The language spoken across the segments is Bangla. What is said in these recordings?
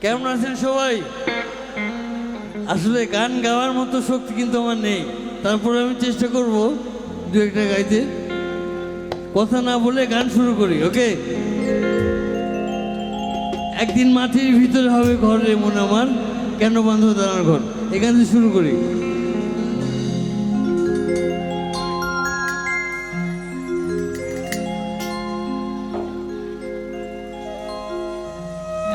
কেমন আছেন সবাই? আসলে গান গাওয়ার মতো শক্তি কিন্তু আমার নেই। তারপরে আমি চেষ্টা করব দু একটা গাইতে। কথা না বলে গান শুরু করি, ওকে? একদিন মাটির ভিতরে হবে ঘরে মনে আমার, কেন বান্ধব দাঁড়ার ঘর? এখান থেকে শুরু করি।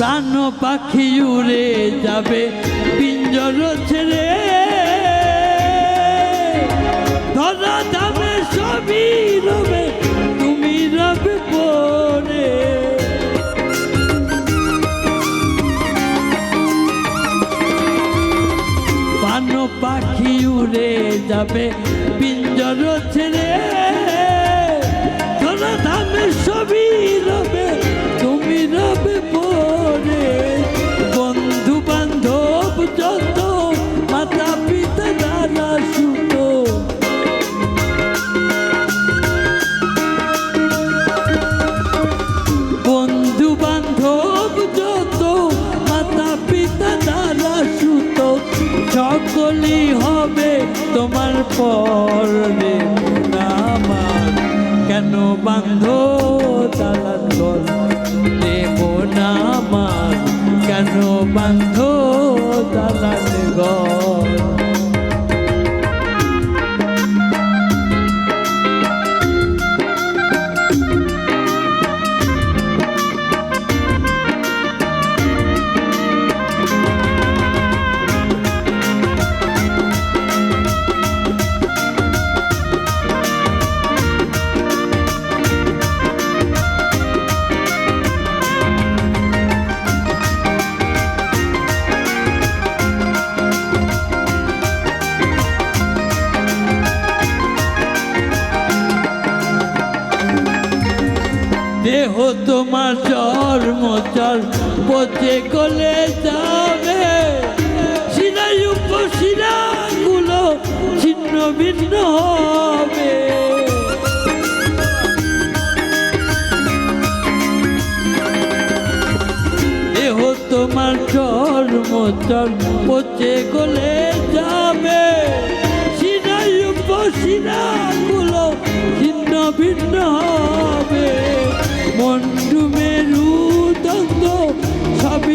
প্রাণ পাখি উড়ে যাবে, পিঞ্জর ছেড়ে। ধরা দামে সবই রবে, তুমি রবে পরে। প্রাণ পাখি উড়ে যাবে, পিঞ্জর ছেড়ে। ধরা দামে সবই রবে পরে আমার। কেন বান্ধ তালার ঘর দেব না আমার। কেন বান্ধ দালান ঘর দেহ তোমার চর্ম চর পচে গলে যাবে। শিরাই উপশিরাগুলো ছিন্ন ভিন্ন হবে। দেহ তোমার চর্ম চর পচে গলে যাবে। শিরাই উপশিরাগুলো ছিন্ন ভিন্ন হবে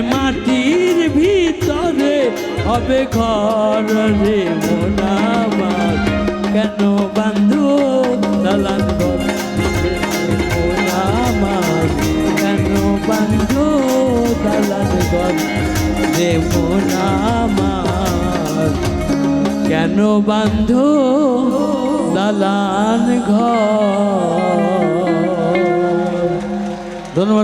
মাটির ভিতরে হবে ঘর রে মন আমার? কেন বান্ধু দালান রে কেন বান্ধু দালান রে মন আমার? কেন বান্ধু দালান ঘর? ধন্যবাদ।